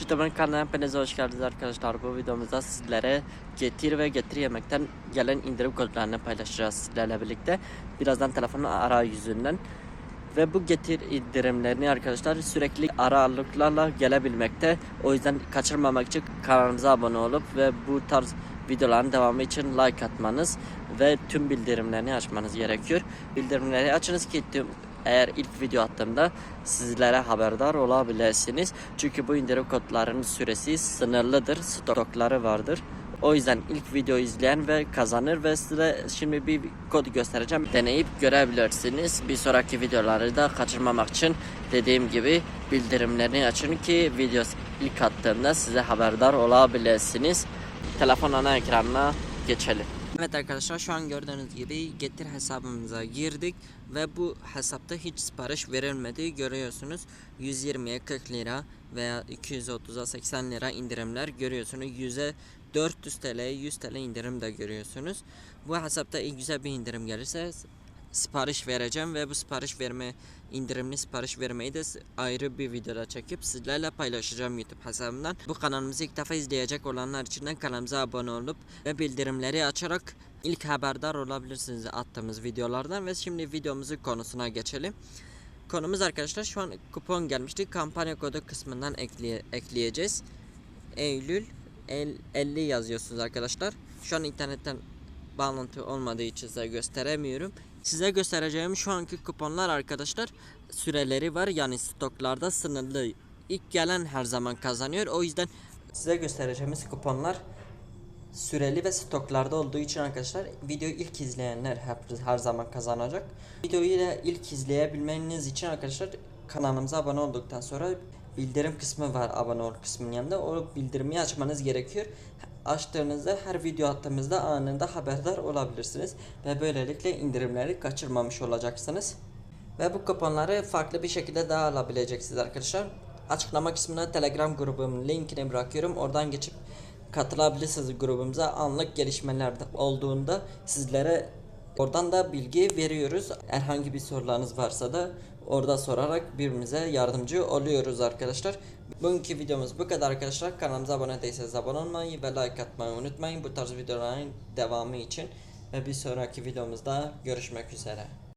Çıtaman kanalına hepinize hoş geldiniz arkadaşlar. Bu videomuzda sizlere Getir ve Getir Yemek'ten gelen indirim kodlarını paylaşacağız sizlerle birlikte. Birazdan telefonun arayüzünden. Ve bu Getir indirimlerini arkadaşlar sürekli aralıklarla gelebilmekte. O yüzden kaçırmamak için kanalımıza abone olup ve bu tarz videoların devamı için like atmanız ve tüm bildirimlerini açmanız gerekiyor. Bildirimleri açınız ki tüm eğer ilk video attığımda sizlere haberdar olabilirsiniz. Çünkü bu indirim kodlarının süresi sınırlıdır. Stokları vardır. O yüzden ilk video izleyen ve kazanır ve size şimdi bir kod göstereceğim. Deneyip görebilirsiniz. Bir sonraki videoları da kaçırmamak için dediğim gibi bildirimlerini açın ki video ilk attığımda size haberdar olabilirsiniz. Telefon ana ekranına geçelim. Evet arkadaşlar şu an gördüğünüz gibi getir hesabımıza girdik ve bu hesapta hiç sipariş verilmedi. Görüyorsunuz 120'ye 40 lira veya 230'a 80 lira indirimler görüyorsunuz. 100'e 400 TL 100 TL indirim de görüyorsunuz. Bu hesapta güzel bir indirim gelirse sipariş vereceğim ve bu sipariş verme indirimli sipariş vermeyi de ayrı bir videoda çekip sizlerle paylaşacağım YouTube hesabımdan. Bu kanalımızı ilk defa izleyecek olanlar için de kanalımıza abone olup ve bildirimleri açarak ilk haberdar olabilirsiniz attığımız videolardan ve şimdi videomuzun konusuna geçelim. Konumuz arkadaşlar şu an kupon gelmişti. Kampanya kodu kısmından ekleye, ekleyeceğiz. Eylül el- 50 yazıyorsunuz arkadaşlar. Şu an internetten bağlantı olmadığı için size gösteremiyorum. Size göstereceğim şu anki kuponlar arkadaşlar süreleri var yani stoklarda sınırlı. İlk gelen her zaman kazanıyor. O yüzden size göstereceğimiz kuponlar süreli ve stoklarda olduğu için arkadaşlar videoyu ilk izleyenler hep her zaman kazanacak. Videoyu da ilk izleyebilmeniz için arkadaşlar kanalımıza abone olduktan sonra bildirim kısmı var abone ol kısmının yanında. O bildirimi açmanız gerekiyor. Açtığınızda her video attığımızda anında haberdar olabilirsiniz ve böylelikle indirimleri kaçırmamış olacaksınız. Ve bu kuponları farklı bir şekilde daha alabileceksiniz arkadaşlar. Açıklama kısmına Telegram grubumun linkini bırakıyorum. Oradan geçip katılabilirsiniz grubumuza. Anlık gelişmeler olduğunda sizlere oradan da bilgi veriyoruz. Herhangi bir sorularınız varsa da orada sorarak birbirimize yardımcı oluyoruz arkadaşlar. Bugünkü videomuz bu kadar arkadaşlar. Kanalımıza abone değilseniz abone olmayı ve like atmayı unutmayın. Bu tarz videoların devamı için ve bir sonraki videomuzda görüşmek üzere.